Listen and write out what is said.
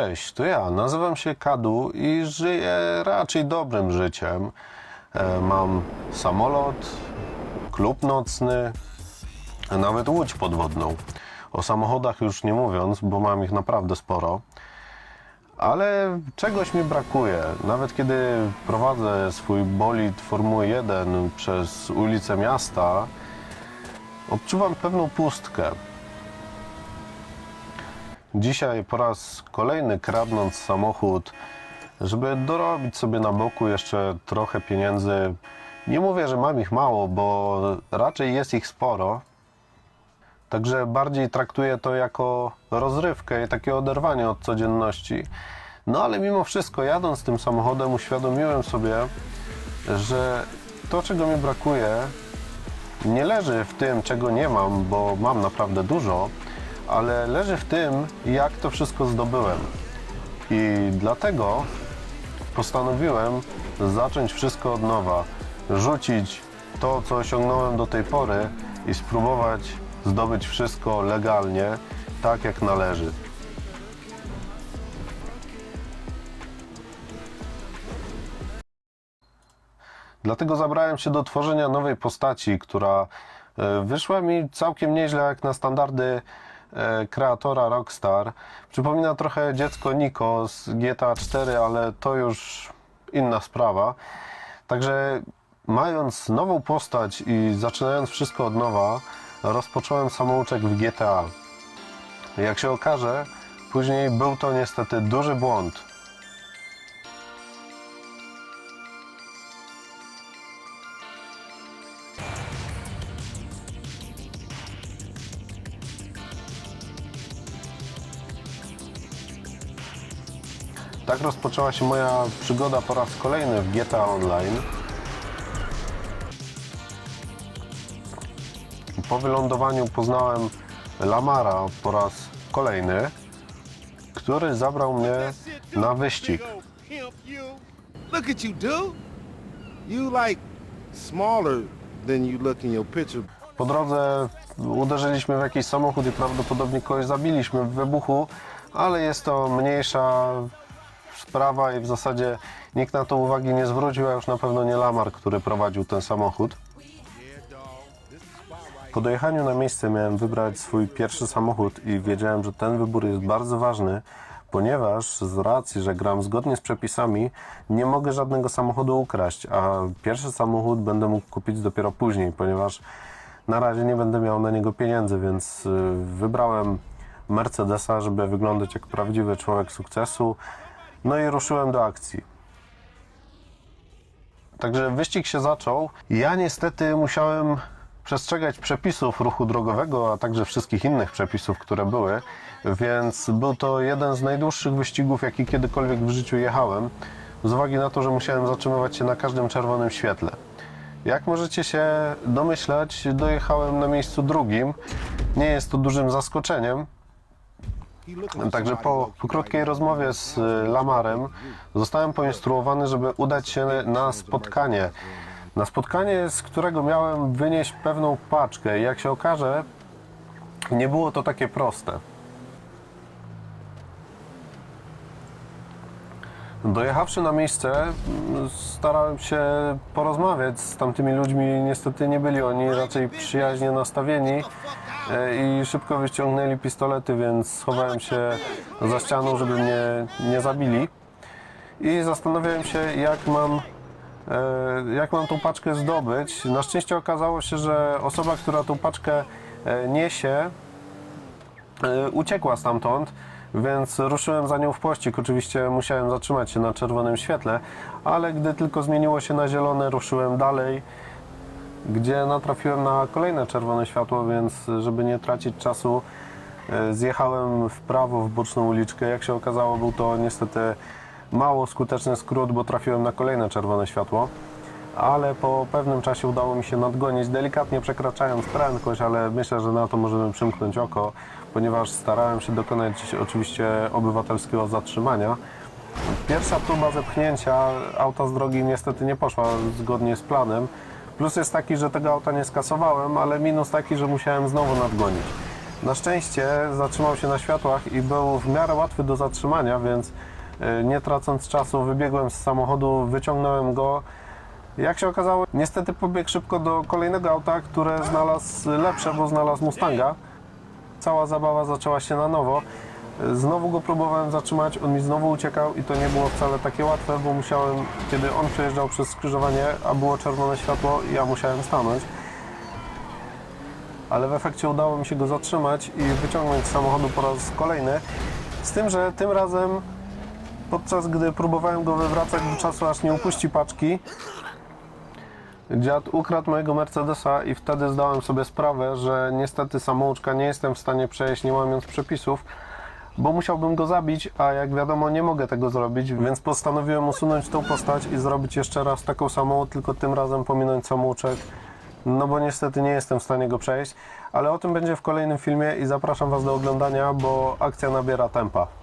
Cześć, to ja. Nazywam się Kadu i żyję raczej dobrym życiem. E, Mam samolot, klub nocny, nawet łódź podwodną. O samochodach już nie mówiąc, bo mam ich naprawdę sporo. Ale czegoś mi brakuje. Nawet kiedy prowadzę swój bolid Formuły 1 przez ulice miasta, odczuwam pewną pustkę. Dzisiaj po raz kolejny kradnąc samochód, żeby dorobić sobie na boku jeszcze trochę pieniędzy. Nie mówię, że mam ich mało, bo raczej jest ich sporo. Także bardziej traktuję to jako rozrywkę i takie oderwanie od codzienności. No ale mimo wszystko, jadąc tym samochodem, uświadomiłem sobie, że to, czego mi brakuje, nie leży w tym, czego nie mam, bo mam naprawdę dużo, ale leży w tym, jak to wszystko zdobyłem. I dlatego postanowiłem zacząć wszystko od nowa, rzucić to, co osiągnąłem do tej pory i spróbować zdobyć wszystko legalnie, tak jak należy. Dlatego zabrałem się do tworzenia nowej postaci, która e, wyszła mi całkiem nieźle jak na standardy kreatora Rockstar. Przypomina trochę dziecko Niko z GTA 4, ale to już inna sprawa. Także mając nową postać i zaczynając wszystko od nowa, rozpocząłem samouczek w GTA. Jak się okaże, później był to niestety duży błąd. Tak rozpoczęła się moja przygoda po raz kolejny w GTA Online. Po wylądowaniu poznałem Lamara po raz kolejny, który zabrał mnie na wyścig. Look at you, dude. You like smaller than you look in your picture. Po drodze uderzyliśmy w jakiś samochód i prawdopodobnie kogoś zabiliśmy w wybuchu, ale jest to mniejsza sprawa i w zasadzie nikt na to uwagi nie zwrócił, a już na pewno nie Lamar, który prowadził ten samochód. Po dojechaniu na miejsce miałem wybrać swój pierwszy samochód i wiedziałem, że ten wybór jest bardzo ważny, ponieważ z racji, że gram zgodnie z przepisami, nie mogę żadnego samochodu ukraść, a pierwszy samochód będę mógł kupić dopiero później, ponieważ na razie nie będę miał na niego pieniędzy, więc y, wybrałem Mercedesa, żeby wyglądać jak prawdziwy człowiek sukcesu. No i ruszyłem do akcji. Także wyścig się zaczął. Ja niestety musiałem przestrzegać przepisów ruchu drogowego, a także wszystkich innych przepisów, które były, więc był to jeden z najdłuższych wyścigów, jaki kiedykolwiek w życiu jechałem, z uwagi na to, że musiałem zatrzymywać się na każdym czerwonym świetle. Jak możecie się domyślać, dojechałem na miejscu drugim. Nie jest to dużym zaskoczeniem, Także po, krótkiej rozmowie z y, Lamarem zostałem poinstruowany, żeby udać się na spotkanie. Na spotkanie, z którego miałem wynieść pewną paczkę. Jak się okaże, nie było to takie proste. Dojechawszy na miejsce, starałem się porozmawiać z tamtymi ludźmi. Niestety nie byli oni raczej przyjaźnie nastawieni e, i szybko wyciągnęli pistolety, więc schowałem się za ścianą, żeby mnie nie zabili. I zastanawiałem się, jak mam, e, jak mam tą paczkę zdobyć. Na szczęście okazało się, że osoba, która tą paczkę e, niesie, uciekła stamtąd, więc ruszyłem za nią w pościg. Oczywiście musiałem zatrzymać się na czerwonym świetle, ale gdy tylko zmieniło się na zielone, ruszyłem dalej, gdzie natrafiłem na kolejne czerwone światło, więc żeby nie tracić czasu, e, zjechałem w prawo w boczną uliczkę. Jak się okazało, był to niestety mało skuteczny skrót, bo trafiłem na kolejne czerwone światło. Ale po pewnym czasie udało mi się nadgonić, delikatnie przekraczając prędkość, ale myślę, że na to możemy przymknąć oko, ponieważ starałem się dokonać oczywiście obywatelskiego zatrzymania. Pierwsza próba zepchnięcia auta z drogi niestety nie poszła zgodnie z planem. Plus jest taki, że tego auta nie skasowałem, ale minus taki, że musiałem znowu nadgonić. Na szczęście zatrzymał się na światłach i był w miarę łatwy do zatrzymania, więc y, nie tracąc czasu wybiegłem z samochodu, wyciągnąłem go. Jak się okazało, niestety pobiegł szybko do kolejnego auta, które znalazł lepsze, bo znalazł Mustanga. Cała zabawa zaczęła się na nowo. Znowu go próbowałem zatrzymać, on mi znowu uciekał i to nie było wcale takie łatwe, bo musiałem, kiedy on przejeżdżał przez skrzyżowanie, a było czerwone światło, ja musiałem stanąć. Ale w efekcie udało mi się go zatrzymać i wyciągnąć z samochodu po raz kolejny. Z tym, że tym razem podczas gdy próbowałem go wywracać do czasu aż nie upuści paczki, Dziad ukradł mojego Mercedesa i wtedy zdałem sobie sprawę, że niestety samouczka nie jestem w stanie przejść nie mając przepisów, bo musiałbym go zabić, a jak wiadomo nie mogę tego zrobić, więc postanowiłem usunąć tą postać i zrobić jeszcze raz taką samą, tylko tym razem pominąć samouczek, no bo niestety nie jestem w stanie go przejść, ale o tym będzie w kolejnym filmie i zapraszam Was do oglądania, bo akcja nabiera tempa.